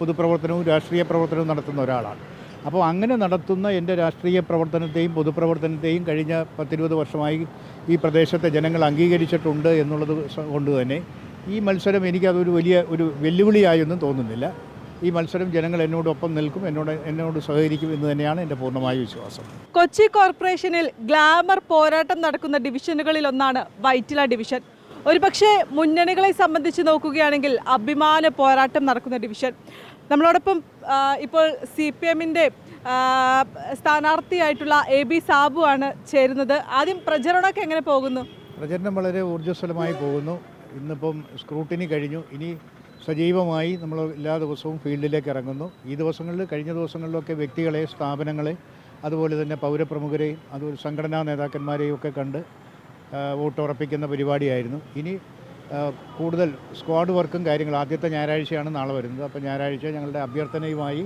പൊതുപ്രവർത്തനവും രാഷ്ട്രീയ പ്രവർത്തനവും നടത്തുന്ന ഒരാളാണ്. അപ്പോൾ അങ്ങനെ നടത്തുന്ന എന്റെ രാഷ്ട്രീയ പ്രവർത്തനത്തെയും പൊതുപ്രവർത്തനത്തെയും കഴിഞ്ഞ പത്തിരുപത് വർഷമായി ഈ പ്രദേശത്തെ ജനങ്ങൾ അംഗീകരിച്ചിട്ടുണ്ട് എന്നുള്ളത് കൊണ്ട് തന്നെ ഈ മത്സരം എനിക്കതൊരു വലിയ ഒരു വെല്ലുവിളിയായൊന്നും തോന്നുന്നില്ല. ഈ മത്സരം ജനങ്ങൾ എന്നോടൊപ്പം നിൽക്കും എന്നോട് എന്നോട് സഹകരിക്കും എന്ന് തന്നെയാണ് എന്റെ പൂർണമായ വിശ്വാസം. കൊച്ചി കോർപ്പറേഷനിൽ ഗ്ലാമർ പോരാട്ടം നടക്കുന്ന ഡിവിഷനുകളിൽ ഒന്നാണ് വൈറ്റില ഡിവിഷൻ. ഒരുപക്ഷെ മുന്നണികളെ സംബന്ധിച്ച് നോക്കുകയാണെങ്കിൽ അഭിമാന പോരാട്ടം നടക്കുന്ന ഡിവിഷൻ. നമ്മളോടൊപ്പം ഇപ്പോൾ സി പി എമ്മിന്റെ സ്ഥാനാർത്ഥിയായിട്ടുള്ള എ ബി സാബു ആണ് ചേരുന്നത്. ആദ്യം പ്രചരണമൊക്കെ എങ്ങനെ പോകുന്നു? പ്രചരണം വളരെ ഊർജസ്വലമായി പോകുന്നു. ഇന്നിപ്പം സ്ക്രൂട്ടിനി കഴിഞ്ഞു. ഇനി സജീവമായി നമ്മൾ എല്ലാ ദിവസവും ഫീൽഡിലേക്ക് ഇറങ്ങുന്നു. ഈ ദിവസങ്ങളിൽ കഴിഞ്ഞ ദിവസങ്ങളിലൊക്കെ വ്യക്തികളെ സ്ഥാപനങ്ങളെ അതുപോലെ തന്നെ പൗരപ്രമുഖരെയും അതുപോലെ സംഘടനാ നേതാക്കന്മാരെയും ഒക്കെ കണ്ട് വോട്ട് ഉറപ്പിക്കുന്ന പരിപാടിയായിരുന്നു. ഇനി കൂടുതൽ സ്ക്വാഡ് വർക്കും കാര്യങ്ങളും ആദ്യത്തെ ഞായറാഴ്ചയാണ് നാളെ വരുന്നത്. അപ്പോൾ ഞായറാഴ്ച ഞങ്ങളുടെ അഭ്യർത്ഥനയുമായി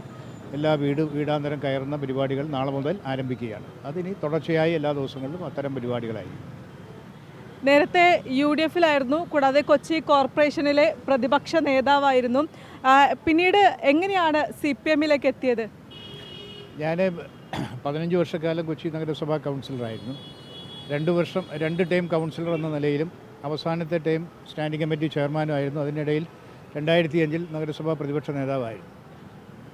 എല്ലാ വീട് വീടാന്തരം കയറുന്ന പരിപാടികൾ നാളെ മുതൽ ആരംഭിക്കുകയാണ്. അതിനി തുടർച്ചയായി എല്ലാ ദിവസങ്ങളിലും അത്തരം പരിപാടികളായിരിക്കും. നേരത്തെ യു ഡി എഫിലായിരുന്നു കൂടാതെ കൊച്ചി കോർപ്പറേഷനിലെ പ്രതിപക്ഷ നേതാവായിരുന്നു. പിന്നീട് എങ്ങനെയാണ് സി പി എമ്മിലേക്ക് എത്തിയത്? ഞാൻ പതിനഞ്ച് വർഷക്കാലം കൊച്ചി നഗരസഭാ കൗൺസിലറായിരുന്നു. രണ്ട് വർഷം രണ്ട് ടൈം കൗൺസിലർ എന്ന നിലയിലും അവസാനത്തെ ടൈം സ്റ്റാൻഡിംഗ് കമ്മിറ്റി ചെയർമാനുമായിരുന്നു അതിനിടയിൽ രണ്ടായിരത്തി അഞ്ചിൽ നഗരസഭാ പ്രതിപക്ഷ നേതാവായിരുന്നു.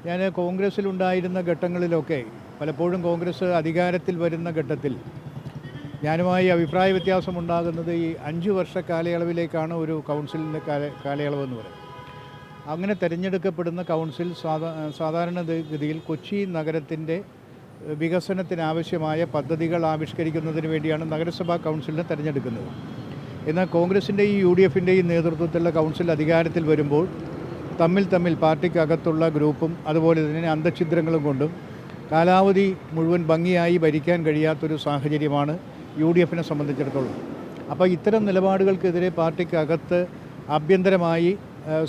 ഞാൻ കോൺഗ്രസ്സിലുണ്ടായിരുന്ന ഘട്ടങ്ങളിലൊക്കെ പലപ്പോഴും കോൺഗ്രസ് അധികാരത്തിൽ വരുന്ന ഘട്ടത്തിൽ ഞാനുമായി അഭിപ്രായ വ്യത്യാസമുണ്ടാകുന്നത് ഈ അഞ്ച് വർഷ കാലയളവിലേക്കാണ് ഒരു കൗൺസിലിന്റെ കാല കാലയളവ് എന്ന് പറയുന്നത്. അങ്ങനെ തിരഞ്ഞെടുക്കപ്പെടുന്ന കൗൺസിൽ സാധാ സാധാരണ ഗതിയിൽ കൊച്ചി നഗരത്തിന്റെ വികസനത്തിനാവശ്യമായ പദ്ധതികൾ ആവിഷ്കരിക്കുന്നതിന് വേണ്ടിയാണ് നഗരസഭാ കൗൺസിലിനെ തിരഞ്ഞെടുക്കുന്നത്. എന്നാൽ കോൺഗ്രസിന്റെയും യു ഡി എഫിന്റെയും നേതൃത്വത്തിലുള്ള കൗൺസിൽ അധികാരത്തിൽ വരുമ്പോൾ തമ്മിൽ തമ്മിൽ പാർട്ടിക്കകത്തുള്ള ഗ്രൂപ്പും അതുപോലെ തന്നെ അന്തഛിദ്രങ്ങളും കൊണ്ടും കാലാവധി മുഴുവൻ ഭംഗിയായി ഭരിക്കാൻ കഴിയാത്തൊരു സാഹചര്യമാണ് യു ഡി എഫിനെ സംബന്ധിച്ചിടത്തോളം. അപ്പോൾ ഇത്തരം നിലപാടുകൾക്കെതിരെ പാർട്ടിക്കകത്ത് ആഭ്യന്തരമായി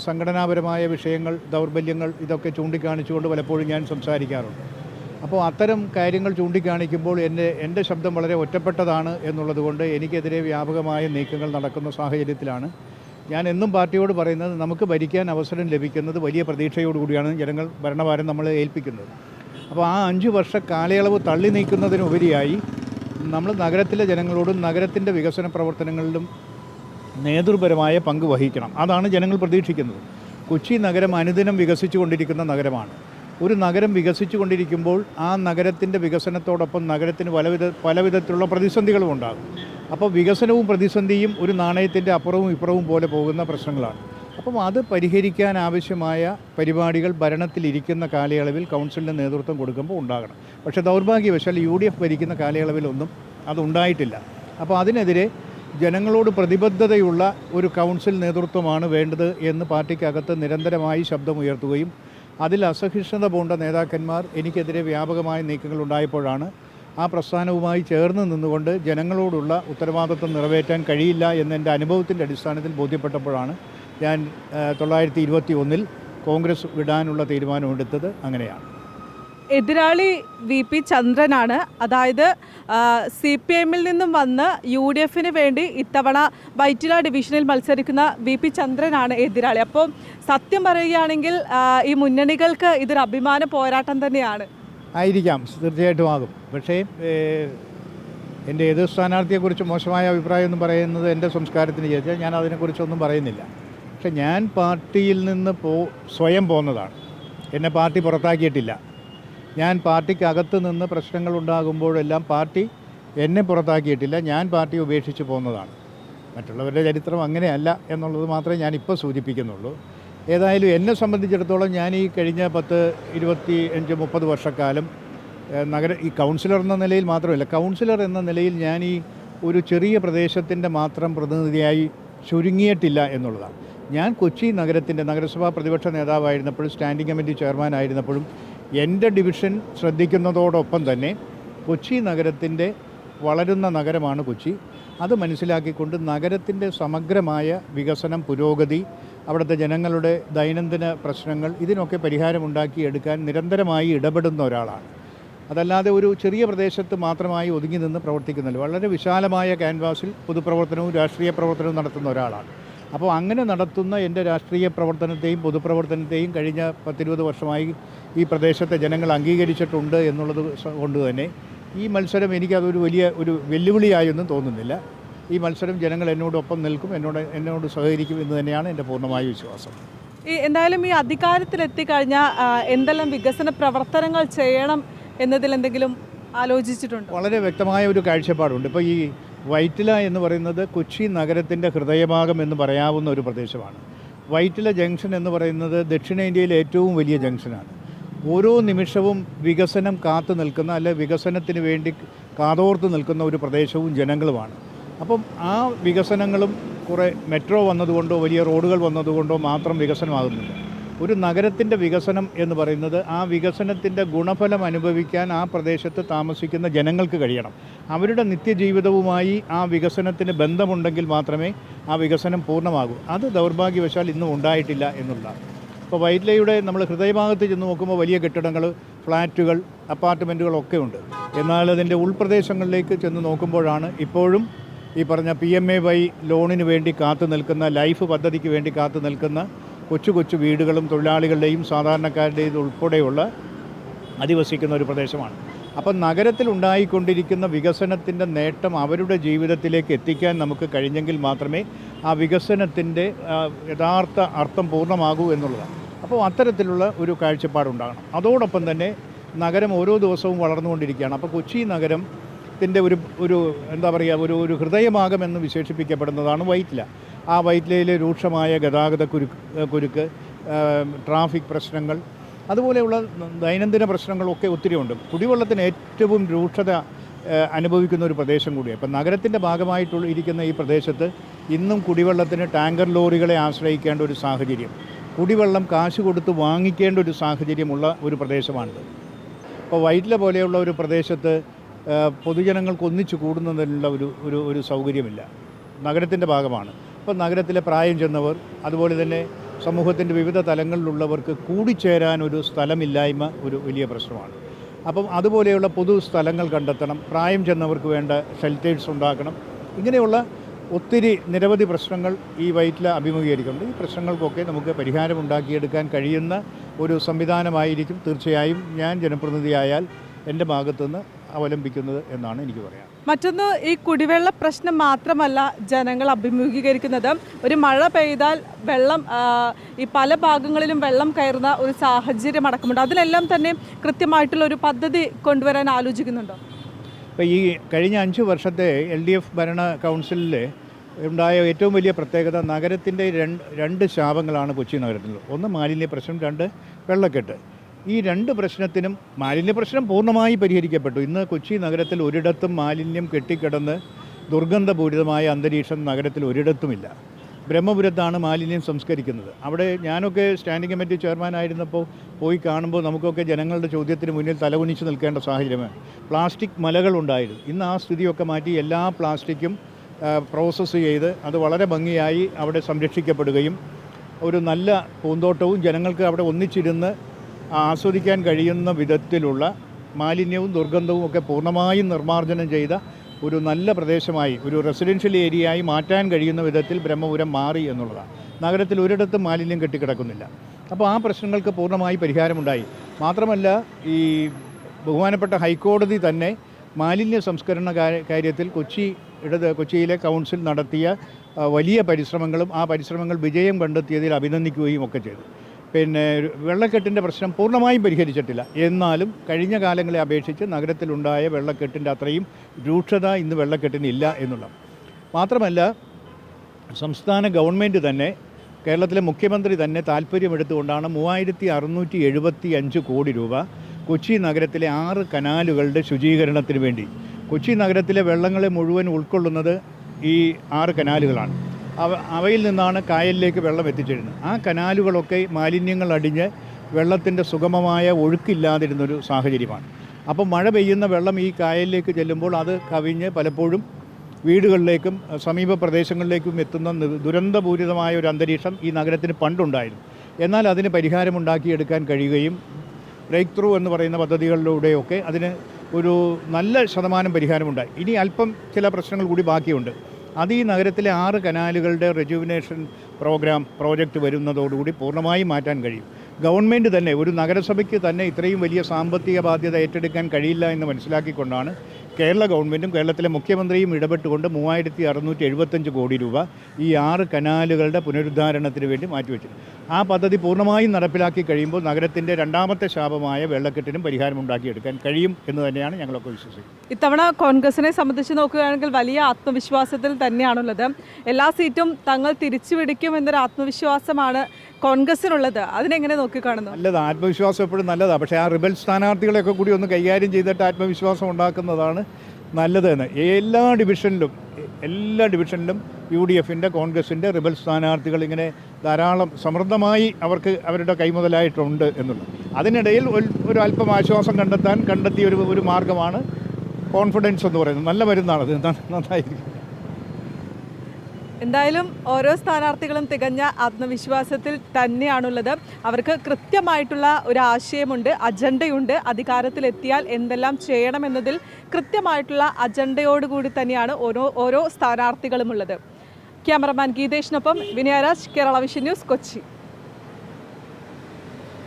സംഘടനാപരമായ വിഷയങ്ങൾ ദൗർബല്യങ്ങൾ ഇതൊക്കെ ചൂണ്ടിക്കാണിച്ചുകൊണ്ട് പലപ്പോഴും ഞാൻ സംസാരിക്കാറുണ്ട്. അപ്പോൾ അത്തരം കാര്യങ്ങൾ ചൂണ്ടിക്കാണിക്കുമ്പോൾ എന്റെ എന്റെ ശബ്ദം വളരെ ഒറ്റപ്പെട്ടതാണ് എന്നുള്ളത് കൊണ്ട് എനിക്കെതിരെ വ്യാപകമായ നീക്കങ്ങൾ നടക്കുന്ന സാഹചര്യത്തിലാണ്. ഞാൻ എന്നും പാർട്ടിയോട് പറയുന്നത് നമുക്ക് ഭരിക്കാൻ അവസരം ലഭിക്കുന്നത് വലിയ പ്രതീക്ഷയോടുകൂടിയാണ് ജനങ്ങൾ ഭരണഭാരം നമ്മളെ ഏൽപ്പിക്കുന്നത്. അപ്പോൾ ആ അഞ്ച് വർഷ കാലയളവ് തള്ളി നീക്കുന്നതിനുപരിയായി നമ്മൾ നഗരത്തിലെ ജനങ്ങളോടും നഗരത്തിന്റെ വികസന പ്രവർത്തനങ്ങളിലും നേതൃപരമായ പങ്ക് വഹിക്കണം. അതാണ് ജനങ്ങൾ പ്രതീക്ഷിക്കുന്നത്. കൊച്ചി നഗരം അനുദിനം വികസിച്ചുകൊണ്ടിരിക്കുന്ന നഗരമാണ്. ഒരു നഗരം വികസിച്ചു കൊണ്ടിരിക്കുമ്പോൾ ആ നഗരത്തിന്റെ വികസനത്തോടൊപ്പം നഗരത്തിന് പലവിധ പലവിധത്തിലുള്ള പ്രതിസന്ധികളും ഉണ്ടാകും. അപ്പോൾ വികസനവും പ്രതിസന്ധിയും ഒരു നാണയത്തിന്റെ അപ്പുറവും ഇപ്പുറവും പോലെ പോകുന്ന പ്രശ്നങ്ങളാണ്. അപ്പം അത് പരിഹരിക്കാൻ ആവശ്യമായ പരിപാടികൾ ഭരണത്തിലിരിക്കുന്ന കാലയളവിൽ കൗൺസിലിന് നേതൃത്വം കൊടുക്കുമ്പോൾ ഉണ്ടാകണം. പക്ഷേ ദൗർഭാഗ്യവശാൽ യു ഡി എഫ് ഭരിക്കുന്ന കാലയളവിലൊന്നും അതുണ്ടായിട്ടില്ല അപ്പോൾ അതിനെതിരെ ജനങ്ങളോട് പ്രതിബദ്ധതയുള്ള ഒരു കൗൺസിൽ നേതൃത്വമാണ് വേണ്ടത് എന്ന് പാർട്ടിക്കകത്ത് നിരന്തരമായി ശബ്ദമുയർത്തുകയും അതിൽ അസഹിഷ്ണുത പൂണ്ട നേതാക്കന്മാർ എനിക്കെതിരെ വ്യാപകമായ നീക്കങ്ങൾ ഉണ്ടായപ്പോഴാണ് ആ പ്രസ്ഥാനവുമായി ചേർന്ന് നിന്നുകൊണ്ട് ജനങ്ങളോടുള്ള ഉത്തരവാദിത്വം നിറവേറ്റാൻ കഴിയില്ല എന്നെന്റെ അനുഭവത്തിന്റെ അടിസ്ഥാനത്തിൽ ബോധ്യപ്പെട്ടപ്പോഴാണ് ഞാൻ തൊള്ളായിരത്തി ഇരുപത്തി ഒന്നിൽ കോൺഗ്രസ് വിടാനുള്ള തീരുമാനമെടുത്തത് അങ്ങനെയാണ്. എതിരാളി വി പി ചന്ദ്രനാണ്. അതായത് സി പി എമ്മിൽ നിന്നും വന്ന് യു ഡി എഫിന് വേണ്ടി ഇത്തവണ വൈറ്റില ഡിവിഷനിൽ മത്സരിക്കുന്ന വി പി ചന്ദ്രനാണ് എതിരാളി. അപ്പോൾ സത്യം പറയുകയാണെങ്കിൽ ഈ മുന്നണികൾക്ക് ഇതൊരു അഭിമാന പോരാട്ടം തന്നെയാണ്. ആയിരിക്കാം തീർച്ചയായിട്ടും ആകും. പക്ഷേ എന്റെ ഏത് സ്ഥാനാർത്ഥിയെക്കുറിച്ച് മോശമായ അഭിപ്രായം എന്ന് പറയുന്നത് എന്റെ സംസ്കാരത്തിന് ചോദിച്ചാൽ ഞാൻ അതിനെക്കുറിച്ചൊന്നും പറയുന്നില്ല. പക്ഷേ ഞാൻ പാർട്ടിയിൽ നിന്ന് പോ സ്വയം പോന്നതാണ്. എന്നെ പാർട്ടി പുറത്താക്കിയിട്ടില്ല. ഞാൻ പാർട്ടിക്കകത്ത് നിന്ന് പ്രശ്നങ്ങൾ ഉണ്ടാകുമ്പോഴെല്ലാം പാർട്ടി എന്നെ പുറത്താക്കിയിട്ടില്ല. ഞാൻ പാർട്ടി ഉപേക്ഷിച്ച് പോകുന്നതാണ്. മറ്റുള്ളവരുടെ ചരിത്രം അങ്ങനെയല്ല എന്നുള്ളത് മാത്രമേ ഞാനിപ്പോൾ സൂചിപ്പിക്കുന്നുള്ളൂ. ഏതായാലും എന്നെ സംബന്ധിച്ചിടത്തോളം ഞാൻ ഈ കഴിഞ്ഞ പത്ത് ഇരുപത്തി അഞ്ച് മുപ്പത് വർഷക്കാലം നഗര ഈ കൗൺസിലർ എന്ന നിലയിൽ മാത്രമല്ല കൗൺസിലർ എന്ന നിലയിൽ ഞാൻ ഈ ഒരു ചെറിയ പ്രദേശത്തിന്റെ മാത്രം പ്രതിനിധിയായി ചുരുങ്ങിയിട്ടില്ല എന്നുള്ളതാണ്. ഞാൻ കൊച്ചി നഗരത്തിന്റെ നഗരസഭാ പ്രതിപക്ഷ നേതാവായിരുന്നപ്പോഴും സ്റ്റാൻഡിംഗ് കമ്മിറ്റി ചെയർമാൻ ആയിരുന്നപ്പോഴും എന്റെ ഡിവിഷൻ ശ്രദ്ധിക്കുന്നതോടൊപ്പം തന്നെ കൊച്ചി നഗരത്തിന്റെ വളരുന്ന നഗരമാണ് കൊച്ചി. അത് മനസ്സിലാക്കിക്കൊണ്ട് നഗരത്തിന്റെ സമഗ്രമായ വികസനം പുരോഗതി അവിടുത്തെ ജനങ്ങളുടെ ദൈനംദിന പ്രശ്നങ്ങൾ ഇതിനൊക്കെ പരിഹാരമുണ്ടാക്കി എടുക്കാൻ നിരന്തരമായി ഇടപെടുന്ന ഒരാളാണ്. അതല്ലാതെ ഒരു ചെറിയ പ്രദേശത്ത് മാത്രമായി ഒതുങ്ങി നിന്ന് പ്രവർത്തിക്കുന്നില്ല. വളരെ വിശാലമായ ക്യാൻവാസിൽ പൊതുപ്രവർത്തനവും രാഷ്ട്രീയ പ്രവർത്തനവും നടത്തുന്ന ഒരാളാണ്. അപ്പോൾ അങ്ങനെ നടത്തുന്ന എന്റെ രാഷ്ട്രീയ പ്രവർത്തനത്തെയും പൊതുപ്രവർത്തനത്തെയും കഴിഞ്ഞ പത്തിരുപത് വർഷമായി ഈ പ്രദേശത്തെ ജനങ്ങൾ അംഗീകരിച്ചിട്ടുണ്ട് എന്നുള്ളത് കൊണ്ട് തന്നെ ഈ മത്സരം എനിക്കതൊരു വലിയ ഒരു വെല്ലുവിളിയായൊന്നും തോന്നുന്നില്ല. ഈ മത്സരം ജനങ്ങൾ എന്നോടൊപ്പം നിൽക്കും എന്നോട് എന്നോട് സഹകരിക്കും എന്ന് തന്നെയാണ് എന്റെ പൂർണമായ വിശ്വാസം. ഈ എന്തായാലും ഈ അധികാരത്തിലെത്തിക്കഴിഞ്ഞാൽ എന്തെല്ലാം വികസന പ്രവർത്തനങ്ങൾ ചെയ്യണം എന്നതിൽ എന്തെങ്കിലും ആലോചിച്ചിട്ടുണ്ട്? വളരെ വ്യക്തമായ ഒരു കാഴ്ചപ്പാടുണ്ട്. ഇപ്പോൾ ഈ വൈറ്റില എന്ന് പറയുന്നത് കൊച്ചി നഗരത്തിന്റെ ഹൃദയഭാഗം എന്ന് പറയാവുന്ന ഒരു പ്രദേശമാണ്. വൈറ്റില ജംഗ്ഷൻ എന്ന് പറയുന്നത് ദക്ഷിണേന്ത്യയിലെ ഏറ്റവും വലിയ ജംഗ്ഷനാണ്. ഓരോ നിമിഷവും വികസനം കാത്തു നിൽക്കുന്ന അല്ലെ വികസനത്തിന് വേണ്ടി കാതോർത്ത് നിൽക്കുന്ന ഒരു പ്രദേശവും ജനങ്ങളുമാണ്. അപ്പം ആ വികസനങ്ങളും കുറേ മെട്രോ വന്നതുകൊണ്ടോ വലിയ റോഡുകൾ വന്നതുകൊണ്ടോ മാത്രം വികസനമാകുന്നില്ല. ഒരു നഗരത്തിന്റെ വികസനം എന്ന് പറയുന്നത് ആ വികസനത്തിന്റെ ഗുണഫലം അനുഭവിക്കാൻ ആ പ്രദേശത്ത് താമസിക്കുന്ന ജനങ്ങൾക്ക് കഴിയണം. അവരുടെ നിത്യജീവിതവുമായി ആ വികസനത്തിന് ബന്ധമുണ്ടെങ്കിൽ മാത്രമേ ആ വികസനം പൂർണമാകൂ. അത് ദൗർഭാഗ്യവശാൽ ഇന്നും ഉണ്ടായിട്ടില്ല എന്നുള്ളതാണ്. ഇപ്പോൾ വൈറ്റ്ലയുടെ നമ്മൾ ഹൃദയഭാഗത്ത് ചെന്ന് നോക്കുമ്പോൾ വലിയ കെട്ടിടങ്ങൾ ഫ്ലാറ്റുകൾ അപ്പാർട്ട്മെന്റുകളൊക്കെ ഉണ്ട്. എന്നാൽ അതിന്റെ ഉൾപ്രദേശങ്ങളിലേക്ക് ചെന്ന് നോക്കുമ്പോഴാണ് ഇപ്പോഴും ഈ പറഞ്ഞ പി എം എ വൈ ലോണിന് വേണ്ടി കാത്തു നിൽക്കുന്ന ലൈഫ് പദ്ധതിക്ക് വേണ്ടി കാത്തു നിൽക്കുന്ന കൊച്ചു കൊച്ചു വീടുകളും തൊഴിലാളികളുടെയും സാധാരണക്കാരുടെയും ഉൾപ്പെടെയുള്ള അധിവസിക്കുന്ന ഒരു പ്രദേശമാണ്. അപ്പം നഗരത്തിൽ ഉണ്ടായിക്കൊണ്ടിരിക്കുന്ന വികസനത്തിന്റെ നേട്ടം അവരുടെ ജീവിതത്തിലേക്ക് എത്തിക്കാൻ നമുക്ക് കഴിഞ്ഞെങ്കിൽ മാത്രമേ ആ വികസനത്തിന്റെ യഥാർത്ഥ അർത്ഥം പൂർണമാകൂ എന്നുള്ളതാണ്. അപ്പോൾ അത്തരത്തിലുള്ള ഒരു കാഴ്ചപ്പാടുണ്ടാകണം. അതോടൊപ്പം തന്നെ നഗരം ഓരോ ദിവസവും വളർന്നുകൊണ്ടിരിക്കുകയാണ്. അപ്പോൾ കൊച്ചി നഗരം ത്തിന്റെ ഒരു ഒരു എന്താ പറയുക ഒരു ഒരു ഹൃദയഭാഗം എന്ന് വിശേഷിപ്പിക്കപ്പെടുന്നതാണ് വൈറ്റില. ആ വൈറ്റിലയിലെ രൂക്ഷമായ ഗതാഗത കുരുക്ക് കുരുക്ക് ട്രാഫിക് പ്രശ്നങ്ങൾ അതുപോലെയുള്ള ദൈനംദിന പ്രശ്നങ്ങളൊക്കെ ഒത്തിരി ഉണ്ട്. കുടിവെള്ളത്തിന് ഏറ്റവും രൂക്ഷത അനുഭവിക്കുന്ന ഒരു പ്രദേശം കൂടിയാണ് ഇപ്പം നഗരത്തിന്റെ ഭാഗമായിട്ടുള്ള ഇരിക്കുന്ന ഈ പ്രദേശത്ത് ഇന്നും കുടിവെള്ളത്തിന് ടാങ്കർ ലോറികളെ ആശ്രയിക്കേണ്ട ഒരു സാഹചര്യം കുടിവെള്ളം കാശ് കൊടുത്ത് വാങ്ങിക്കേണ്ട ഒരു സാഹചര്യമുള്ള ഒരു പ്രദേശമാണിത്. ഇപ്പോൾ വൈറ്റില പോലെയുള്ള ഒരു പ്രദേശത്ത് പൊതുജനങ്ങൾക്ക് ഒന്നിച്ചു കൂടുന്നതിനുള്ള ഒരു ഒരു ഒരു സൗകര്യമില്ല. നഗരത്തിന്റെ ഭാഗമാണ്. ഇപ്പോൾ നഗരത്തിലെ പ്രായം ചെന്നവർ അതുപോലെ തന്നെ സമൂഹത്തിന്റെ വിവിധ തലങ്ങളിലുള്ളവർക്ക് കൂടിച്ചേരാൻ ഒരു സ്ഥലമില്ലായ്മ ഒരു വലിയ പ്രശ്നമാണ്. അപ്പം അതുപോലെയുള്ള പൊതു സ്ഥലങ്ങൾ കണ്ടെത്തണം പ്രായം ചെന്നവർക്ക് വേണ്ട ഷെൽറ്റേഴ്സ് ഉണ്ടാക്കണം. ഇങ്ങനെയുള്ള ഒത്തിരി നിരവധി പ്രശ്നങ്ങൾ ഈ വൈറ്റില അഭിമുഖീകരിക്കുന്നുണ്ട്. ഈ പ്രശ്നങ്ങൾക്കൊക്കെ നമുക്ക് പരിഹാരം ഉണ്ടാക്കിയെടുക്കാൻ കഴിയുന്ന ഒരു സംവിധാനമായിരിക്കും തീർച്ചയായും ഞാൻ ജനപ്രതിനിധിയായാൽ എന്റെ ഭാഗത്തുനിന്ന് അവലംബിക്കുന്നത് എന്നാണ് എനിക്ക് പറയാൻ മറ്റൊന്ന് ഈ കുടിവെള്ള പ്രശ്നം മാത്രമല്ല ജനങ്ങൾ അഭിമുഖീകരിക്കുന്നത്. ഒരു മഴ പെയ്താൽ വെള്ളം ഈ പല ഭാഗങ്ങളിലും വെള്ളം കയറുന്ന ഒരു സാഹചര്യം അടക്കമുണ്ട്. അതിലെല്ലാം തന്നെ കൃത്യമായിട്ടുള്ള ഒരു പദ്ധതി കൊണ്ടുവരാൻ ആലോചിക്കുന്നുണ്ടോ? ഇപ്പോൾ ഈ കഴിഞ്ഞ അഞ്ച് വർഷത്തെ എൽ ഡി എഫ് ഭരണ കൗൺസിലിൽ ഉണ്ടായ ഏറ്റവും വലിയ പ്രത്യേകത നഗരത്തിന്റെ രണ്ട് രണ്ട് ശാപങ്ങളാണ് കൊച്ചി നഗരത്തിൽ ഒന്ന് മാലിന്യ പ്രശ്നം രണ്ട് വെള്ളക്കെട്ട്. ഈ രണ്ട് പ്രശ്നത്തിനും മാലിന്യ പ്രശ്നം പൂർണമായി പരിഹരിക്കപ്പെട്ടു. ഇന്ന് കൊച്ചി നഗരത്തിൽ ഒരിടത്തും മാലിന്യം കെട്ടിക്കിടന്ന് ദുർഗന്ധപൂരിതമായ അന്തരീക്ഷം നഗരത്തിൽ ഒരിടത്തുമില്ല. ബ്രഹ്മപുരത്താണ് മാലിന്യം സംസ്കരിക്കുന്നത്. അവിടെ ഞാനൊക്കെ സ്റ്റാൻഡിംഗ് കമ്മിറ്റി ചെയർമാനായിരുന്നപ്പോൾ പോയി കാണുമ്പോൾ നമുക്കൊക്കെ ജനങ്ങളുടെ ചോദ്യത്തിന് മുന്നിൽ തലകുനിച്ച് നിൽക്കേണ്ട സാഹചര്യമാണ്. പ്ലാസ്റ്റിക് മലകളുണ്ടായിരുന്നു ഇന്ന് ആ സ്ഥിതിയൊക്കെ മാറ്റി എല്ലാ പ്ലാസ്റ്റിക്കും പ്രോസസ്സ് ചെയ്ത് അത് വളരെ ഭംഗിയായി അവിടെ സംരക്ഷിക്കപ്പെടുകയും ഒരു നല്ല പൂന്തോട്ടവും ജനങ്ങൾക്ക് അവിടെ ഒന്നിച്ചിരുന്ന് ആസ്വദിക്കാൻ കഴിയുന്ന വിധത്തിലുള്ള മാലിന്യവും ദുർഗന്ധവും ഒക്കെ പൂർണമായും നിർമ്മാർജനം ചെയ്ത ഒരു നല്ല പ്രദേശമായി ഒരു റെസിഡൻഷ്യൽ ഏരിയയായി മാറ്റാൻ കഴിയുന്ന വിധത്തിൽ ബ്രഹ്മപുരം മാറി എന്നുള്ളതാണ്. നഗരത്തിൽ ഒരിടത്തും മാലിന്യം കെട്ടിക്കിടക്കുന്നില്ല. അപ്പോൾ ആ പ്രശ്നങ്ങൾക്ക് പൂർണമായി പരിഹാരമുണ്ടായി. മാത്രമല്ല ഈ ബഹുമാനപ്പെട്ട ഹൈക്കോടതി തന്നെ മാലിന്യ സംസ്കരണ കാര്യത്തിൽ കൊച്ചി ഇടത് കൊച്ചിയിലെ കൗൺസിൽ നടത്തിയ വലിയ പരിശ്രമങ്ങളും ആ പരിശ്രമങ്ങൾ വിജയം കണ്ടെത്തിയതിൽ അഭിനന്ദിക്കുകയും ഒക്കെ ചെയ്തു. പിന്നെ വെള്ളക്കെട്ടിന്റെ പ്രശ്നം പൂർണമായും പരിഹരിച്ചിട്ടില്ല. എന്നാലും കഴിഞ്ഞ കാലങ്ങളെ അപേക്ഷിച്ച് നഗരത്തിലുണ്ടായ വെള്ളക്കെട്ടിന്റെ അത്രയും രൂക്ഷത ഇന്ന് വെള്ളക്കെട്ടിന് ഇല്ല എന്നുള്ളത് മാത്രമല്ല സംസ്ഥാന ഗവൺമെന്റ് തന്നെ കേരളത്തിലെ മുഖ്യമന്ത്രി തന്നെ താല്പര്യമെടുത്തുകൊണ്ടാണ് മൂവായിരത്തി അറുന്നൂറ്റി എഴുപത്തി അഞ്ച് കോടി രൂപ കൊച്ചി നഗരത്തിലെ ആറ് കനാലുകളുടെ ശുചീകരണത്തിന് വേണ്ടി. കൊച്ചി നഗരത്തിലെ വെള്ളങ്ങളെ മുഴുവൻ ഉൾക്കൊള്ളുന്നത് ഈ ആറ് കനാലുകളാണ്. അവ അവയിൽ നിന്നാണ് കായലിലേക്ക് വെള്ളം എത്തിച്ചിരുന്നത്. ആ കനാലുകളൊക്കെ മാലിന്യങ്ങൾ അടിഞ്ഞ് വെള്ളത്തിന്റെ സുഗമമായ ഒഴുക്കില്ലാതിരുന്നൊരു സാഹചര്യമാണ്. അപ്പോൾ മഴ പെയ്യുന്ന വെള്ളം ഈ കായലിലേക്ക് ചെല്ലുമ്പോൾ അത് കവിഞ്ഞ് പലപ്പോഴും വീടുകളിലേക്കും സമീപ പ്രദേശങ്ങളിലേക്കും എത്തുന്ന ദുരന്തപൂരിതമായ ഒരു അന്തരീക്ഷം ഈ നഗരത്തിന് പണ്ടുണ്ടായിരുന്നു. എന്നാൽ അതിന് പരിഹാരമുണ്ടാക്കിയെടുക്കാൻ കഴിയുകയും ബ്രേക്ക് ത്രൂ എന്ന് പറയുന്ന പദ്ധതികളിലൂടെയൊക്കെ അതിന് ഒരു നല്ല ശതമാനം പരിഹാരമുണ്ടായി. ഇനി അല്പം ചില പ്രശ്നങ്ങൾ കൂടി ബാക്കിയുണ്ട്. അത് ഈ നഗരത്തിലെ ആറ് കനാലുകളുടെ റെജുവിനേഷൻ പ്രോഗ്രാം പ്രോജക്റ്റ് വരുന്നതോടുകൂടി പൂർണമായി മാറ്റാൻ കഴിയും. ഗവൺമെന്റ് തന്നെ ഒരു നഗരസഭയ്ക്ക് തന്നെ ഇത്രയും വലിയ സാമ്പത്തിക ബാധ്യത ഏറ്റെടുക്കാൻ കഴിയില്ല എന്ന് മനസ്സിലാക്കിക്കൊണ്ടാണ് കേരള ഗവൺമെന്റും കേരളത്തിലെ മുഖ്യമന്ത്രിയും ഇടപെട്ടുകൊണ്ട് മൂവായിരത്തി അറുന്നൂറ്റി എഴുപത്തഞ്ച് കോടി രൂപ ഈ ആറ് കനാലുകളുടെ പുനരുദ്ധാരണത്തിന് വേണ്ടി മാറ്റിവെച്ചു. ആ പദ്ധതി പൂർണമായും നടപ്പിലാക്കി കഴിയുമ്പോൾ നഗരത്തിന്റെ രണ്ടാമത്തെ ശാപമായ വെള്ളക്കെട്ടിനും പരിഹാരമുണ്ടാക്കിയെടുക്കാൻ കഴിയും എന്ന് തന്നെയാണ് ഞങ്ങളൊക്കെ വിശ്വസിക്കുന്നത്. ഇത്തവണ കോൺഗ്രസിനെ സംബന്ധിച്ച് നോക്കുകയാണെങ്കിൽ വലിയ ആത്മവിശ്വാസത്തിൽ തന്നെയാണുള്ളത്. എല്ലാ സീറ്റും തങ്ങൾ തിരിച്ചുപിടിക്കും എന്നൊരു ആത്മവിശ്വാസമാണ് കോൺഗ്രസിനുള്ളത് അതിനെങ്ങനെ നോക്കിക്കാണുന്നു നല്ലത്. ആത്മവിശ്വാസം എപ്പോഴും നല്ലതാണ് പക്ഷേ ആ റിബൽ സ്ഥാനാർത്ഥികളെയൊക്കെ കൂടി ഒന്ന് കൈകാര്യം ചെയ്തിട്ട് ആത്മവിശ്വാസം ഉണ്ടാക്കുന്നതാണ് നല്ലതെന്ന്. എല്ലാ ഡിവിഷനിലും എല്ലാ ഡിവിഷനിലും യു ഡി എഫിന്റെ കോൺഗ്രസിന്റെ റിബൽ സ്ഥാനാർത്ഥികൾ ഇങ്ങനെ ധാരാളം സമൃദ്ധമായി അവർക്ക് അവരുടെ കൈമുതലായിട്ടുണ്ട് എന്നുള്ളത്. അതിനിടയിൽ ഒരു- അല്പം ആശ്വാസം കണ്ടെത്താൻ കണ്ടെത്തിയ ഒരു ഒരു മാർഗമാണ് കോൺഫിഡൻസ് എന്ന് പറയുന്നത്. നല്ല മരുന്നാണത് നന്ന- നന്നായിരിക്കും. എന്തായാലും ഓരോ സ്ഥാനാർത്ഥികളും തികഞ്ഞ ആത്മവിശ്വാസത്തിൽ തന്നെയാണുള്ളത്. അവർക്ക് കൃത്യമായിട്ടുള്ള ഒരു ആശയമുണ്ട് അജണ്ടയുണ്ട്. അധികാരത്തിലെത്തിയാൽ എന്തെല്ലാം ചെയ്യണമെന്നതിൽ കൃത്യമായിട്ടുള്ള അജണ്ടയോടുകൂടി തന്നെയാണ് ഓരോ ഓരോ സ്ഥാനാർത്ഥികളുമുള്ളത്. ക്യാമറമാൻ ഗീതേഷിനൊപ്പം വിനയരാജ് കേരള വിഷൻ ന്യൂസ് കൊച്ചി.